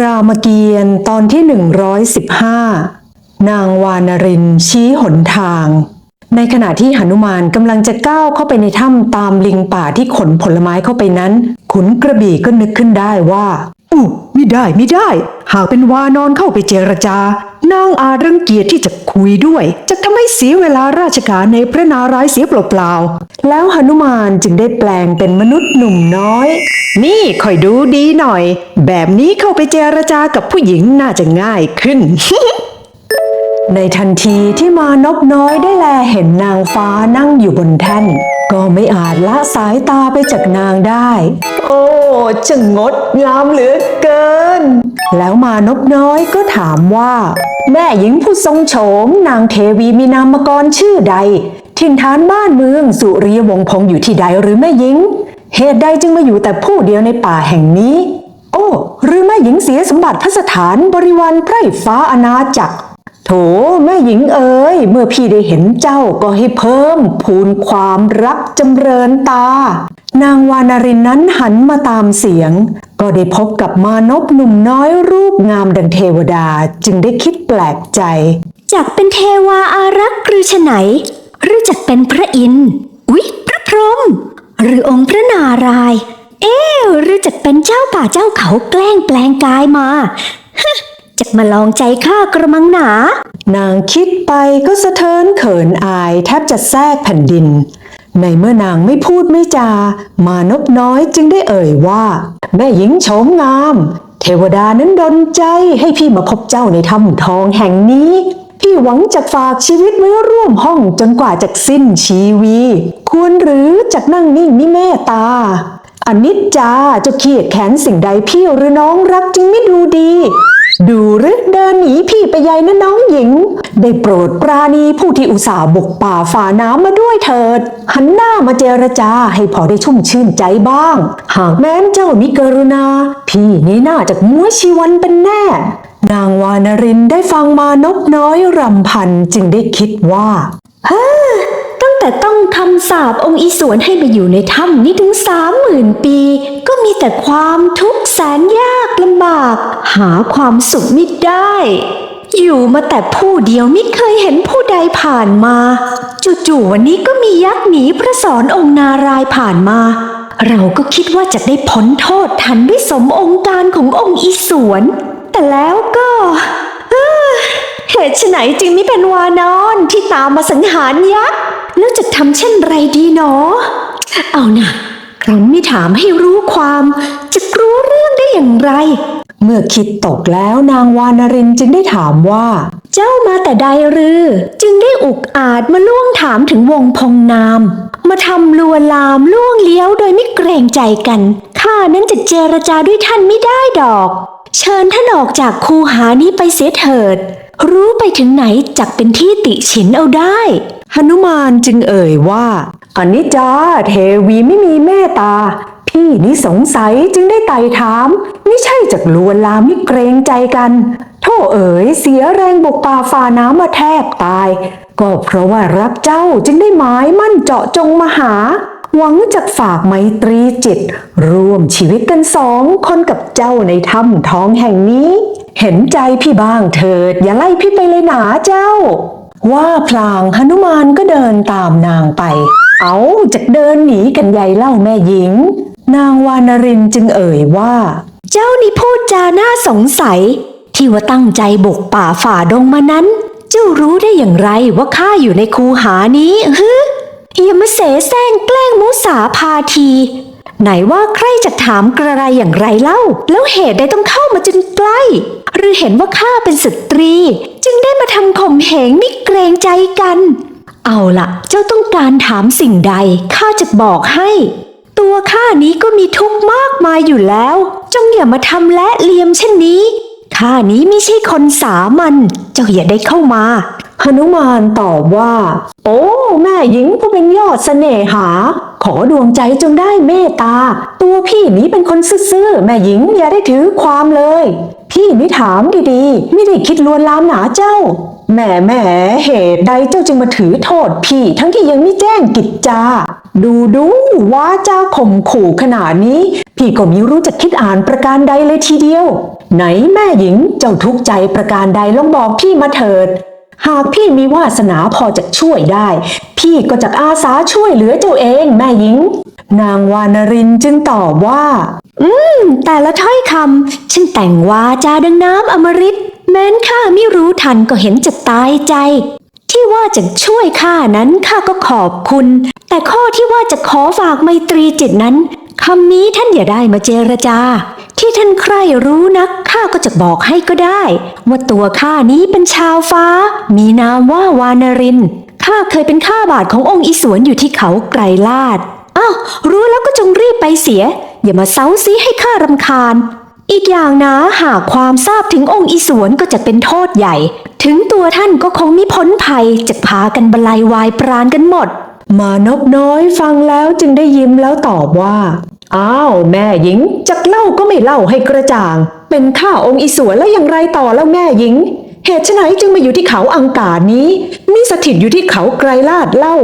รามเกียรติ์ตอนที่ 115 นางวานรินชี้หนทาง ในขณะที่หนุมานกำลังจะก้าวเข้าไปในถ้ำตามลิงป่าที่ขนผลไม้เข้าไปนั้น ขุนกระบี่ก็นึกขึ้นได้ว่าอู้ไม่ได้ไม่ได้ หากเป็นวานอนเข้าไปเจรจา นางอาจรังเกียจที่จะคุยด้วย จะทำให้เสียเวลาราชการในพระนารายณ์เสียเปล่าๆ แล้วหนุมานจึงได้แปลงเป็นมนุษย์หนุ่มน้อย นี่คอยดูดีหน่อย แบบนี้เข้าไปเจรจากับผู้หญิงน่าจะง่ายขึ้น ในทันทีที่มานพน้อยได้แลเห็นนางฟ้านั่งอยู่บนแท่น ก็ไม่อาจละสายตาไปจากนางได้ โอ้จะงดงามเหลือเกิน แล้วมานพน้อยก็ถามว่า แม่หญิงผู้ทรงโฉมนางเทวีมีนามกรชื่อใด ถิ่นฐานบ้านเมืองสุริยวงศ์พงอยู่ที่ใดหรือแม่หญิง เหตุใดจึงมาอยู่แต่ผู้เดียวในป่าแห่งนี้ โอ้หรือแม่หญิงเสียสมบัติพระสถานบริวารไพร่ฟ้าอาณาจักรโถแม่หญิงเอ๋ยเมื่อพี่ได้เห็นเจ้าก็ให้เพิ่ม พูนความรักจำเริญตา นางวานารินนั้นหันมาตามเสียง ก็ได้พบกับมานพหนุ่มน้อยรูปงามดังเทวดาจึงได้คิดแปลกใจจากเป็นเทวาอารักษ์หรือฉะไหน หรือจากเป็นพระอินทร์อุ๊ยพระพรหมหรือองค์พระนารายณ์เอ๊ะหรือจากเป็นเจ้าป่าเจ้าเขาแกล้งแปลงกายมาฮึจากมาลองใจข้ากระมังหนา นางคิดไปก็สะเทินเขินอายแทบจะแทรกแผ่นดิน ในเมื่อนางไม่พูดไม่จา มานพน้อยจึงได้เอ่ยว่า แม่หญิงโฉมงาม เทวดานั้นดลใจให้พี่มาพบเจ้าในถ้ำทองแห่งนี้ พี่หวังจะฝากชีวิตไว้ร่วมห้องจนกว่าจะสิ้นชีวี ควรหรือจะนั่งนิ่งมิเมตตาอนิจจาจะเขียดแขนสิ่งใดพี่หรือน้องรักจึงไม่ดูดี ดูหรือเดินหนีพี่ไปใหญ่นะน้องหญิง ได้โปรดปราณีผู้ที่อุตส่าห์บุกป่าฝ่าน้ำมาด้วยเถิด หันหน้ามาเจรจาให้พอได้ชุ่มชื่นใจบ้าง หากแม้นเจ้ามีกรุณา พี่นี่น่าจะม้วชีวันเป็นแน่ นางวานรินได้ฟังมานกน้อยรำพันจึงได้คิดว่าตั้ แต่ต้องคำสาปองค์อีสวนให้มาอยู่ในถ้ำนี้ถึงสามหมื่นปี ก็มีแต่ความทุกข์แสนยากลำบาก หาความสุขไม่ได้ อยู่มาแต่ผู้เดียวไม่เคยเห็นผู้ใดผ่านมา จู่ๆวันนี้ก็มียักษ์หนีพระสอนองค์นารายผ่านมา เราก็คิดว่าจะได้พ้นโทษทันด้วยสมองค์การขององค์อีสวน แต่แล้วก็ เหตุไฉนจึงไม่เป็นวานอนที่ตามมาสังหารยักษ์แล้วจะทำเช่นไรดีหนอ เอานะครั้นไม่ถามให้รู้ความ จะรู้เรื่องได้อย่างไร เมื่อคิดตกแล้วนางวานรินจึงได้ถามว่า เจ้ามาแต่ใดหรือ จึงได้อุกอาจมาล่วงถามถึงวงพงนาม มาทำลวนลามล่วงเลี้ยวโดยไม่เกรงใจกันข้านั้นจะเจรจาด้วยท่านไม่ได้ดอก เชิญท่านออกจากคูหานี้ไปเสียเถิด รู้ไปถึงไหนจักเป็นที่ติฉินเอาได้หนุมานจึงเอ่ยว่าอนิจจาเทวีไม่มีเมตตา พี่นี่สงสัยจึงได้ไต่ถาม ไม่ใช่จากลวนลามไม่เกรงใจกันโท่เอ๋ยเสียแรงบุกป่าฝ่าน้ำมาแทบตาย ก็เพราะว่ารักเจ้าจึงได้หมายมั่นเจาะจงมาหา หวังจะฝากไมตรีจิต ร่วมชีวิตกันสองคนกับเจ้าในถ้ำทองแห่งนี้ เห็นใจพี่บ้างเถิด อย่าไล่พี่ไปเลยหนาเจ้า ว่าพลางหนุมานก็เดินตามนางไป เอาจะเดินหนีกันใหญ่เล่าแม่หญิง นางวานรินจึงเอ่ยว่า เจ้านี่พูดจาน่าสงสัย ที่ว่าตั้งใจบุกป่าฝ่าดงมานั้น เจ้ารู้ได้อย่างไรว่าข้าอยู่ในคูหานี้ฮึอย่ามาเสแสร้งแกล้งมุสาพาที ไหนว่าใครจะถามกระไรอย่างไรเล่า แล้วเหตุใดต้องเข้ามาจนใกล้ หรือเห็นว่าข้าเป็นสตรี จึงได้มาทำข่มเหงไม่เกรงใจกัน เอาล่ะเจ้าต้องการถามสิ่งใดข้าจะบอกให้ ตัวข้านี้ก็มีทุกข์มากมายอยู่แล้ว จงอย่ามาทำและเลียมเช่นนี้ข้านี้ไม่ใช่คนสามัญเจ้าอย่าได้เข้ามาหนุมานตอบว่า โอ้ แม่หญิงผู้เป็นยอดเสน่หา ขอดวงใจจงได้เมตตา ตัวพี่นี้เป็นคนซื่อๆแม่หญิงอย่าได้ถือความเลย พี่นี่ถามดีๆ ไม่ได้คิดลวนลามหนาเจ้าแหม่แหม่เหตุใดเจ้าจึงมาถือโทษพี่ทั้งที่ยังไม่แจ้งกิจจา ดูดูว่าเจ้าข่มขู่ขนาดนี้ พี่ก็มีรู้จะคิดอ่านประการใดเลยทีเดียว ไหนแม่หญิงเจ้าทุกข์ใจประการใดลองบอกพี่มาเถิด หากพี่มีวาสนาพอจะช่วยได้ พี่ก็จะอาสาช่วยเหลือเจ้าเองแม่หญิง นางวานรินจึงตอบว่า อืม แต่ละถ้อยคำฉันแต่งวาจาดังน้ำอมฤตแม้นข้าไม่รู้ทันก็เห็นจะตายใจ ที่ว่าจะช่วยข้านั้นข้าก็ขอบคุณ แต่ข้อที่ว่าจะขอฝากไมตรีจิตนั้น คำนี้ท่านอย่าได้มาเจรจา ที่ท่านใครรู้นักข้าก็จะบอกให้ก็ได้ ว่าตัวข้านี้เป็นชาวฟ้า มีนามว่าวานรินข้าเคยเป็นข้าบาทขององค์อิสวนอยู่ที่เขาไกรลาดอ้าวรู้แล้วก็จงรีบไปเสีย อย่ามาเซาซีให้ข้ารำคาญ อีกอย่างนะหากความทราบถึงองค์อิสวนก็จะเป็นโทษใหญ่ ถึงตัวท่านก็คงม่พ้นภัยจะพากันบลัยวายปราณกันหมด มานพน้อยฟังแล้วจึงได้ยิ้มแล้วตอบว่า อ้าวแม่หญิงจักเล่าก็ไม่เล่าให้กระจ่าง เป็นข้าองค์อิสวนแล้วอย่างไรต่อแล้วแม่หญิง เหตุไฉนจึงมาอยู่ที่เขาอังกาศนี้ มิสถิตอยู่ที่เขาไกรลาดเล่า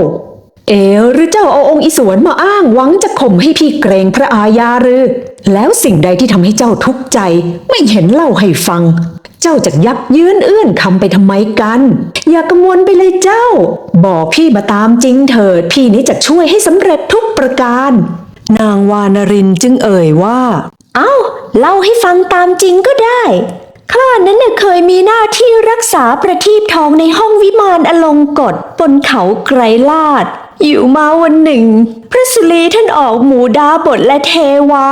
เอ๋หรือเจ้าเอาองค์อิสวนมาอ้างหวังจะข่มให้พี่เกรงพระอาญาหรือ แล้วสิ่งใดที่ทำให้เจ้าทุกข์ใจ ไม่เห็นเล่าให้ฟัง จ้าจะยักยืนเอื้อนคำไปทำไมกัน อย่ากังวลไปเลยเจ้า บอกพี่มาตามจริงเถิด พี่นี้จะช่วยให้สำเร็จทุกประการ นางวานรินจึงเอ่ยว่า เอ้า เล่าให้ฟังตามจริงก็ได้ข้านั้นน่ะเคยมีหน้าที่รักษาประทีปทองในห้องวิมานอลงกฎบนเขาไกรลาด อยู่มาวันหนึ่ง พระสุรีท่านออกหมู่ดาบทและเทวา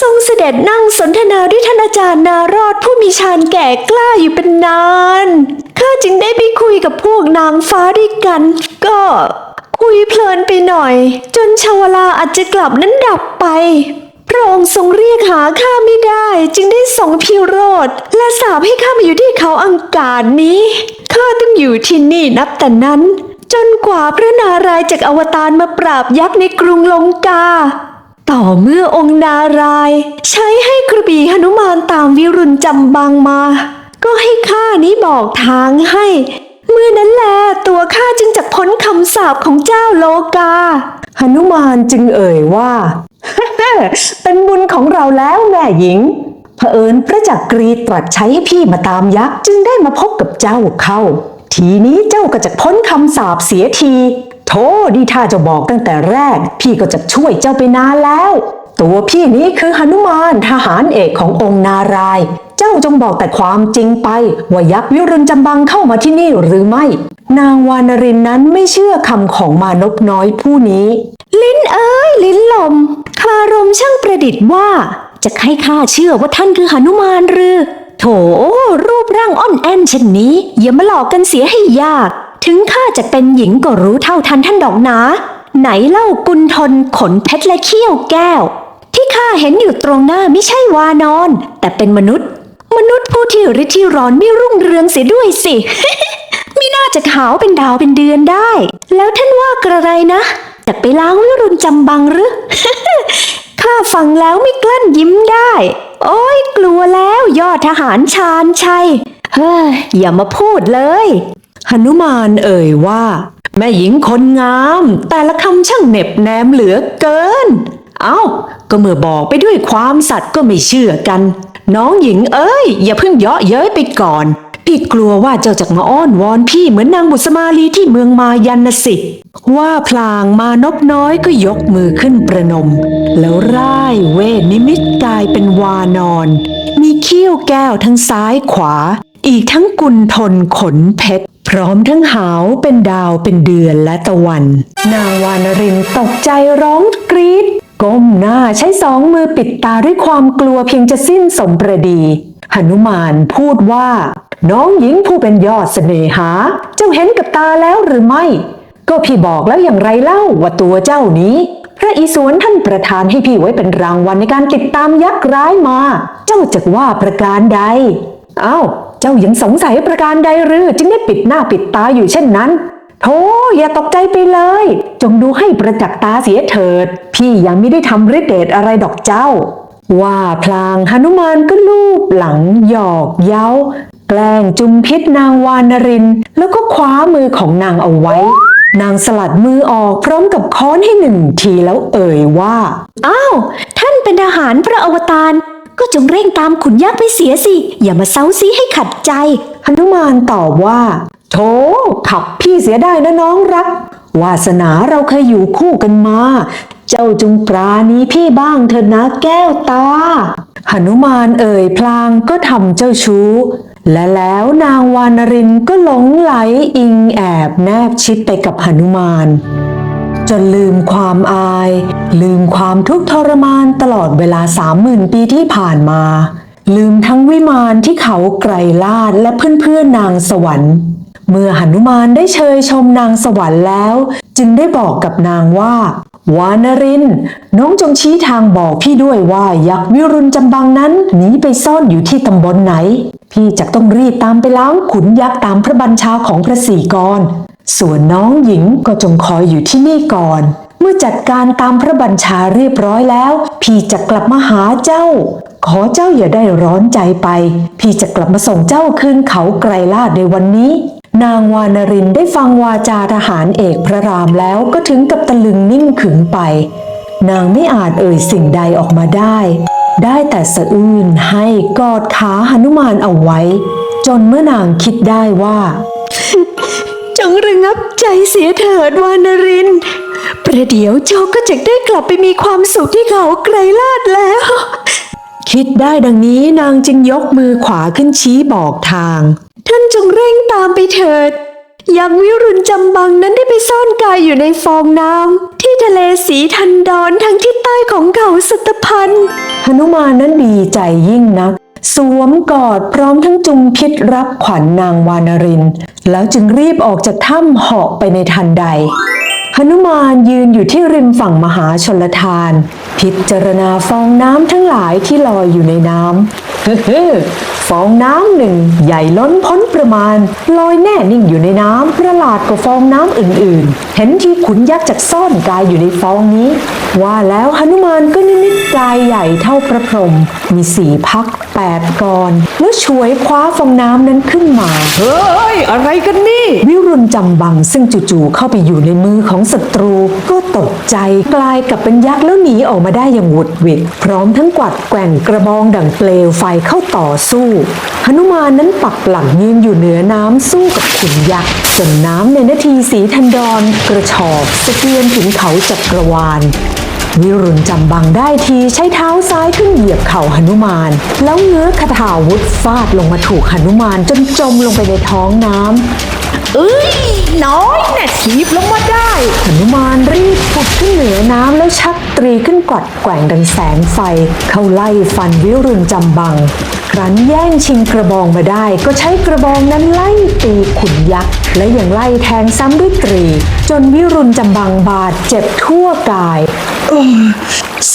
ทรงเสด็จนั่งสนทนาด้วยท่านอาจารย์นารอดผู้มีฌานแก่กล้าอยู่เป็นนาน ข้าจึงได้ไปคุยกับพวกนางฟ้าด้วยกัน ก็คุยเพลินไปหน่อย จนชาวลาอาจจะกลับนั้นดับไปพระองค์ทรงเรียกหาข้าไม่ได้ จึงได้ส่งพิโรธและสาบให้ข้ามาอยู่ที่เขาอังกาศนี้ข้าต้องอยู่ที่นี่นับแต่นั้น จนกว่าพระนารายณ์จากอวตารมาปราบยักษ์ในกรุงลงกา ต่อเมื่อองค์นาราย ใช้ให้กระบี่หนุมานตามวิรุณจำบังมา ก็ให้ข้านี้บอกทางให้ เมื่อนั้นแลตัวข้าจึงจักพ้นคำสาปของเจ้าโลกาหนุมานจึงเอ่ยว่า เป็นบุญของเราแล้วแม่หญิงเผอิญพระจักรีตรัสใช้ให้พี่มาตามยักษ์จึงได้มาพบกับเจ้าเข้า ทีนี้เจ้าก็จะพ้นคำสาปเสียที โธ่ดีถ้าจะบอกตั้งแต่แรก พี่ก็จะช่วยเจ้าไปนานแล้ว ตัวพี่นี้คือหนุมานทหารเอกขององค์นาราย เจ้าจงบอกแต่ความจริงไป ว่ายักษ์วิรุณจำบังเข้ามาที่นี่หรือไม่ นางวานรินนั้นไม่เชื่อคำของมานพน้อยผู้นี้ ลิ้นเอ้ยลิ้นลม คารมช่างประดิษฐ์ว่า จะให้ข้าเชื่อว่าท่านคือหนุมานหรือโถ รูปร่างอ่อนแอนเช่นนี้ อย่ามาหลอกกันเสียให้ยาก ถึงข้าจะเป็นหญิงก็รู้เท่าทันท่านดอกนาไหนเล่ากุลทนขนเพชรและเขี้ยวแก้ว ที่ข้าเห็นอยู่ตรงหน้าไม่ใช่วานอน แต่เป็นมนุษย์ มนุษย์ผู้ที่ฤทธิ์ที่ร้อนไม่รุ่งเรืองเสียด้วยสิไม่น่าจะขาวเป็นดาวเป็นเดือนได้ แล้วท่านว่ากระไรนะ จะไปล้างวิรุณจำบังหรือ ข้าฟังแล้วไม่กลั้นยิ้มได้ โอ้ยกลัวแล้วยอดทหารชาญชัย เฮ้ย อย่ามาพูดเลยหนุมานเอ่ยว่า แม่หญิงคนงาม แต่ละคำช่างเหน็บแนมเหลือเกิน เอ้า ก็เมื่อบอกไปด้วยความสัตย์ก็ไม่เชื่อกัน น้องหญิงเอ้ย อย่าเพิ่งเยาะเย้ยไปก่อน พี่กลัวว่าเจ้าจะมาอ้อนวอนพี่เหมือนนางบุษมาลีที่เมืองมายันนะสิ ว่าพลางมานพน้อยก็ยกมือขึ้นประนม แล้วร่ายเวทนิมิตกายเป็นวานอน มีเขี้ยวแก้วทั้งซ้ายขวา อีกทั้งกุลทนขนเพชร พร้อมทั้งหาวเป็นดาวเป็นเดือนและตะวัน นางวานรินตกใจร้องกรีดก้มหน้าใช้สองมือปิดตาด้วยความกลัวเพียงจะสิ้นสมประดีหนุมานพูดว่า น้องหญิงผู้เป็นยอดเสน่หา เจ้าเห็นกับตาแล้วหรือไม่ ก็พี่บอกแล้วอย่างไรเล่าว่าตัวเจ้านี้ พระอิศวรท่านประทานให้พี่ไว้เป็นรางวัลในการติดตามยักษ์ร้ายมา เจ้าจะว่าประการใดเอ้าเจ้ายังสงสัยประการใดหรือจึงได้ปิดหน้าปิดตาอยู่เช่นนั้นโธ่อย่าตกใจไปเลย จงดูให้ประจักษ์ตาเสียเถิด พี่ยังไม่ได้ทำฤทธิ์เดชอะไรดอกเจ้า ว่าพลางหนุมานก็ลูบหลังหยอกเย้า แกล้งจุมพิษนางวานริน แล้วก็คว้ามือของนางเอาไว้ นางสลัดมือออกพร้อมกับค้อนให้หนึ่งทีแล้วเอ่ยว่า อ้าว ท่านเป็นทหารพระอวตารก็จงเร่งตามขุนยักษ์ไปเสียสิ อย่ามาเซาซีให้ขัดใจหนุมานตอบว่าโถขับพี่เสียได้นะน้องรัก วาสนาเราเคยอยู่คู่กันมา เจ้าจงปราณีพี่บ้างเถอะนะแก้วตาหนุมานเอ่ยพลางก็ทำเจ้าชู้ และแล้วนางวานรินก็หลงไหลอิงแอบแนบชิดไปกับหนุมาน จนลืมความอาย ลืมความทุกข์ทรมานตลอดเวลาสามหมื่นปีที่ผ่านมา ลืมทั้งวิมานที่เขาไกรลาดและเพื่อนๆนางสวรรค์เมื่อหนุมานได้เชยชมนางสวรรค์แล้ว จึงได้บอกกับนางว่า วานริน น้องจงชี้ทางบอกพี่ด้วยว่ายักษ์วิรุณจำบังนั้นหนีไปซ่อนอยู่ที่ตำบลไหน พี่จะต้องรีบตามไปล้างขุนยักษ์ตามพระบัญชาของพระศรีกรส่วนน้องหญิงก็จงคอยอยู่ที่นี่ก่อน เมื่อจัดการตามพระบัญชาเรียบร้อยแล้ว พี่จะกลับมาหาเจ้า ขอเจ้าอย่าได้ร้อนใจไป พี่จะกลับมาส่งเจ้าคืนเขาไกรลาดในวันนี้ นางวานรินได้ฟังวาจาทหารเอกพระรามแล้วก็ถึงกับตะลึงนิ่งขึงไป นางไม่อาจเอ่ยสิ่งใดออกมาได้ ได้แต่สะอื้นให้กอดขาหนุมานเอาไว้ จนเมื่อนางคิดได้ว่า จงระงับใจเสียเถิดวานริน ประเดี๋ยวเจ้าก็จะได้กลับไปมีความสุขที่เขาไกลลาดแล้ว คิดได้ดังนี้นางจึงยกมือขวาขึ้นชี้บอกทาง ท่านจงเร่งตามไปเถิด ยังวิรุณจำบังนั้นได้ไปซ่อนกายอยู่ในฟองน้ำที่ทะเลสีทันดอนทางทิศใต้ของเขาสัตพันธ์หนุมานนั้นดีใจยิ่งนัก สวมกอดพร้อมทั้งจุมพิษรับขวัญนางวานริน แล้วจึงรีบออกจากถ้ำเหาะไปในทันใด นุมานยืนอยู่ที่ริมฝั่งมหาชนลทาน พิจารณาฟองน้ำทั้งหลายที่ลอยอยู่ในน้ำเฮ้อฟองน้ำหนึ่งใหญ่ล้นพ้นประมาณ ลอยแน่นิ่งอยู่ในน้ำประหลาดกว่าฟองน้ำอื่นๆ เห็นที่ขุนยักษ์จากซ่อนกายอยู่ในฟองนี้ ว่าแล้วหนุมานก็นิมิตกายใหญ่เท่าพระพรหมมีสี่พักแปดกรแล้วช่วยคว้าฟองน้ำนั้นขึ้นมา เฮ้ย อะไรกันนี่ วิรุณจำบังซึ่งจู่ๆเข้าไปอยู่ในมือของศัตรูก็ตกใจกลายกับเป็นยักษ์แล้วหนีออกมาได้อย่างหวุดหวิดพร้อมทั้งกวัดแกว่งกระบองดังเปลวไฟเข้าต่อสู้หนุมานนั้นปักหลังยืนอยู่เหนือน้ำสู้กับขุนยักษ์จนน้ำในนาทีสีทันดอนกระชอกสะเทือนถึงเขาจักรวาลวิรุณจำบังได้ทีใช้เท้าซ้ายขึ้นเหยียบเข่าหนุมาน แล้วเงื้อคาถาวุธฟาดลงมาถูกหนุมานจนจมลงไปในท้องน้ำ เอ้ยน้อยน่ะถีบลงมาได้หนุมานรีบผุดขึ้นเหนือน้ำแล้วชักตรีขึ้นกวัดแกว่งดังแสงไฟ เข้าไล่ฟันวิรุณจำบัง ครั้นแย่งชิงกระบองมาได้ ก็ใช้กระบองนั้นไล่ตีขุนยักษ์และยังไล่แทงซ้ำด้วยตรี จนวิรุณจำบังบาดเจ็บทั่วกาย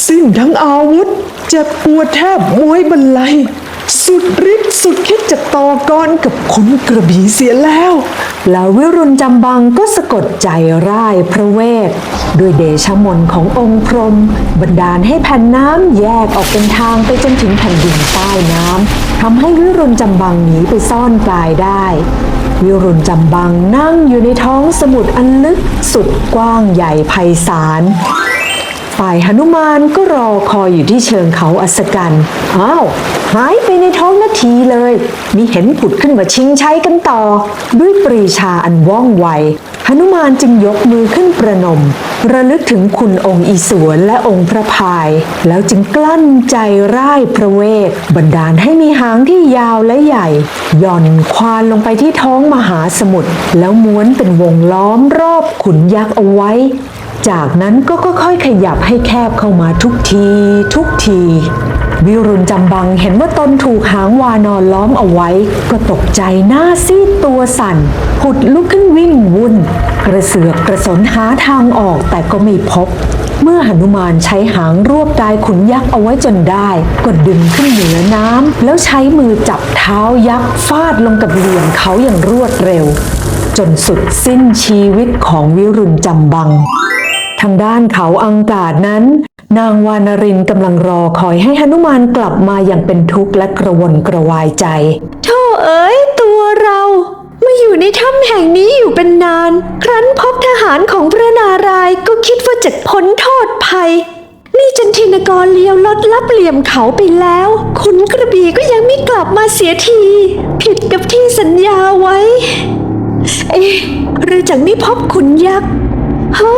สิ้นทั้งอาวุธ เจ็บปวดแทบมวยบรรลัย สุดฤทธิ์สุดคิดจะต่อกรกับขุนกระบี่เสียแล้ว แล้ววิรุณจำบังก็สะกดใจร่ายพระเวท ด้วยเดชมนขององค์พรหมบันดาลให้แผ่นน้ำแยกออกเป็นทางไปจนถึงแผ่นดินใต้น้ำทำให้วิรุณจำบังหนีไปซ่อนกายได้ วิรุณจำบังนั่งอยู่ในท้องสมุทรอันลึกสุดกว้างใหญ่ไพศาล ฝ่ายหนุมานก็รอคอยอยู่ที่เชิงเขาอัศกันอ้าวหายไปในท้องนาทีเลย มีเห็นผุดขึ้นมาชิงชัยกันต่อ ด้วยปรีชาอันว่องไวหนุมานจึงยกมือขึ้นประนม ระลึกถึงคุณองค์อีสวนและองค์พระพาย แล้วจึงกลั้นใจร่ายพระเวท บันดาลให้มีหางที่ยาวและใหญ่ย่อนควานลงไปที่ท้องมหาสมุทรแล้วม้วนเป็นวงล้อมรอบขุนยักษ์เอาไว้ จากนั้นก็ค่อยๆขยับให้แคบเข้ามาทุกที ทุกที วิรุณจำบังเห็นว่าตนถูกหางวานอนล้อมเอาไว้ ก็ตกใจหน้าซีดตัวสั่นผุดลุกขึ้นวิ่งวุ่น กระเสือกกระสนหาทางออกแต่ก็ไม่พบ เมื่อหนุมานใช้หางรวบกายขุนยักษ์เอาไว้จนได้ ก็ดึงขึ้นเหนือน้ำแล้วใช้มือจับเท้ายักษ์ฟาดลงกับเหลี่ยมเขาอย่างรวดเร็ว จนสุดสิ้นชีวิตของวิรุณจำบัง ทางด้านเขาอังกาดนั้น นางวานรินกำลังรอคอยให้หนุมานกลับมาอย่างเป็นทุกข์และกระวนกระวายใจโธ่เอ๋ยตัวเรามาอยู่ในถ้ำแห่งนี้อยู่เป็นนาน ครั้นพบทหารของพระนารายก็คิดว่าจะพ้นโทษภัย นี่จันทินกรเลี้ยวลดลับเหลี่ยมเขาไปแล้ว ขุนกระบี่ก็ยังไม่กลับมาเสียที ผิดกับที่สัญญาไว้ เอ๊ะหรือจังไม่พบขุนยักษ์ฮะ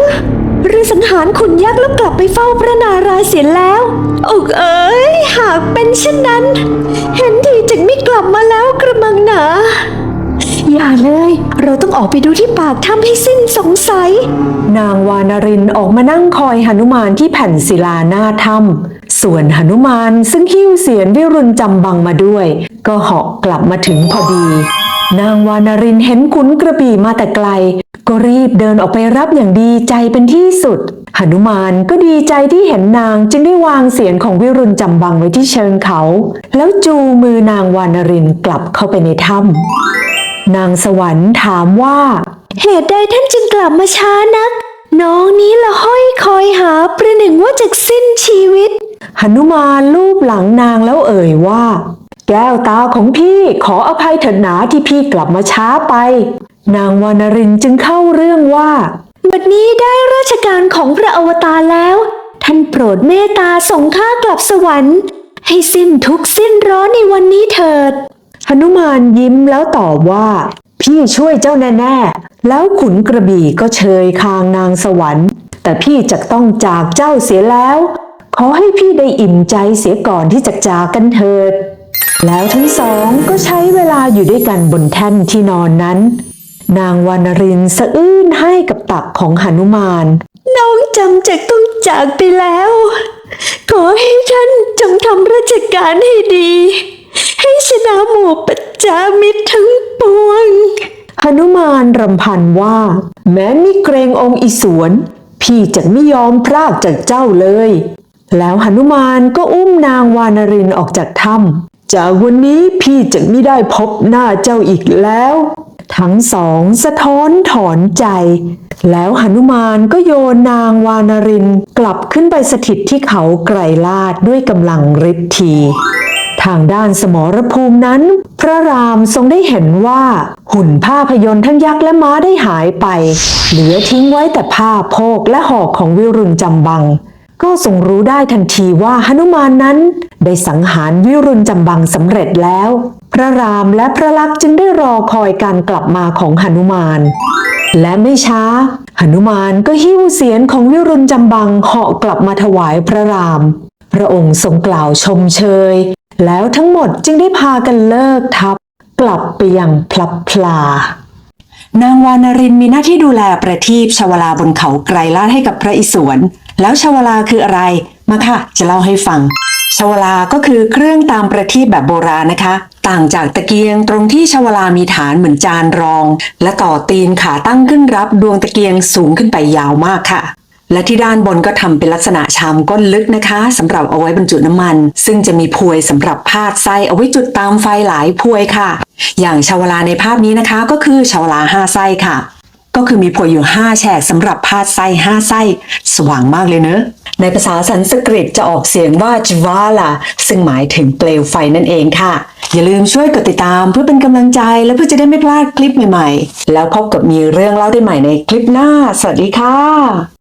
หรือสังหารขุนยักษ์แล้วกลับไปเฝ้าพระนารายณ์เสียแล้วอกเอ๋ยหากเป็นเช่นนั้น เห็นทีจังไม่กลับมาแล้วกระมังหนา อย่าเลย เราต้องออกไปดูที่ปากถ้ำให้สิ้นสงสัย นางวานารินออกมานั่งคอยหนุมานที่แผ่นศิลาหน้าถ้ำส่วนหนุมานซึ่งหิ้วเสียนวิรุณจำบังมาด้วย ก็เหาะกลับมาถึงพอดี นางวานารินเห็นขุนกระบี่มาแต่ไกล ก็รีบเดินออกไปรับอย่างดีใจเป็นที่สุดหนุมานก็ดีใจที่เห็นนางจึงได้วางเสียนของวิรุณจำบังไว้ที่เชิงเขา แล้วจูมือนางวานรินกลับเข้าไปในถ้ำนางสวรรค์ถามว่า เหตุใดท่านจึงกลับมาช้านัก น้องนี้ละห้อยคอยหาประหนึ่งว่าจะสิ้นชีวิตหนุมานลูบหลังนางแล้วเอ่ยว่า แก้วตาของพี่ขออภัยเถิดหนาที่พี่กลับมาช้าไป นางวานรินจึงเข้าเรื่องว่า บัดนี้ได้ราชการของพระอวตารแล้ว ท่านโปรดเมตตาส่งข้ากลับสวรรค์ ให้สิ้นทุกข์สิ้นร้อนในวันนี้เถิดหนุมานยิ้มแล้วตอบว่า พี่ช่วยเจ้าแน่ๆ แล้วขุนกระบี่ก็เชยคางนางสวรรค์ แต่พี่จะต้องจากเจ้าเสียแล้ว ขอให้พี่ได้อิ่มใจเสียก่อนที่จะจากกันเถิด แล้วทั้งสองก็ใช้เวลาอยู่ด้วยกันบนแท่นที่นอนนั้น นางวรรณรินสะอื้นให้กับตักของหนุมาน น้องจำจะต้องจากไปแล้ว ขอให้ท่านจงทำราชการให้ดี ให้ชนะหมู่ปัจจามิตรทั้งปวงหนุมานรำพันว่า แม้มีเกรงองค์อิสวน พี่จะไม่ยอมพรากจากเจ้าเลย แล้วหนุมานก็อุ้มนางวานรินออกจากถ้ำจากวันนี้พี่จะไม่ได้พบหน้าเจ้าอีกแล้ว ทั้งสองสะท้อนถอนใจ แล้วหนุมานก็โยนนางวานรินกลับขึ้นไปสถิตที่เขาไกรลาดด้วยกำลังฤทธีทางด้านสมรภูมินั้น พระรามทรงได้เห็นว่า หุ่นผ้าพยนต์ทั้งยักษ์และม้าได้หายไป เหลือทิ้งไว้แต่ผ้าโพกและหอกของวิรุณจำบัง ก็ทรงรู้ได้ทันทีว่าหนุมานนั้น ได้สังหารวิรุณจำบังสำเร็จแล้ว พระรามและพระลักษณ์จึงได้รอคอยการกลับมาของหนุมาน และไม่ช้าหนุมานก็หิ้วเสียนของวิรุณจำบังเหาะกลับมาถวายพระราม พระองค์ทรงกล่าวชมเชย แล้วทั้งหมดจึงได้พากันเลิกทัพกลับไปยังพลับพลานางวานรินมีหน้าที่ดูแลประทีปชวลาบนเขาไกรลาดให้กับพระอิศวร แล้วชวลาคืออะไร มาค่ะ จะเล่าให้ฟัง ชวลาก็คือเครื่องตามประทีปแบบโบราณนะคะ ต่างจากตะเกียงตรงที่ชวลามีฐานเหมือนจานรอง และต่อตีนขาตั้งขึ้นรับดวงตะเกียงสูงขึ้นไปยาวมากค่ะ และที่ด้านบนก็ทำเป็นลักษณะชามก้นลึกนะคะสำหรับเอาไว้บรรจุน้ำมัน ซึ่งจะมีพวยสำหรับพาดไส้เอาไว้จุดตามไฟหลายพวยค่ะ อย่างชาวลาในภาพนี้นะคะ ก็คือชาวลาห้าไส้ค่ะ ก็คือมีพวยอยู่ 5 แฉกสำหรับพาดไส้5ไส้ สว่างมากเลยเนอะในภาษาสันสกฤตจะออกเสียงว่าจวาลาซึ่งหมายถึงเปลวไฟนั่นเองค่ะ อย่าลืมช่วยกดติดตามเพื่อเป็นกำลังใจและเพื่อจะได้ไม่พลาดคลิปใหม่ๆ แล้วพบกับมีเรื่องเล่าได้ใหม่ในคลิปหน้า สวัสดีค่ะ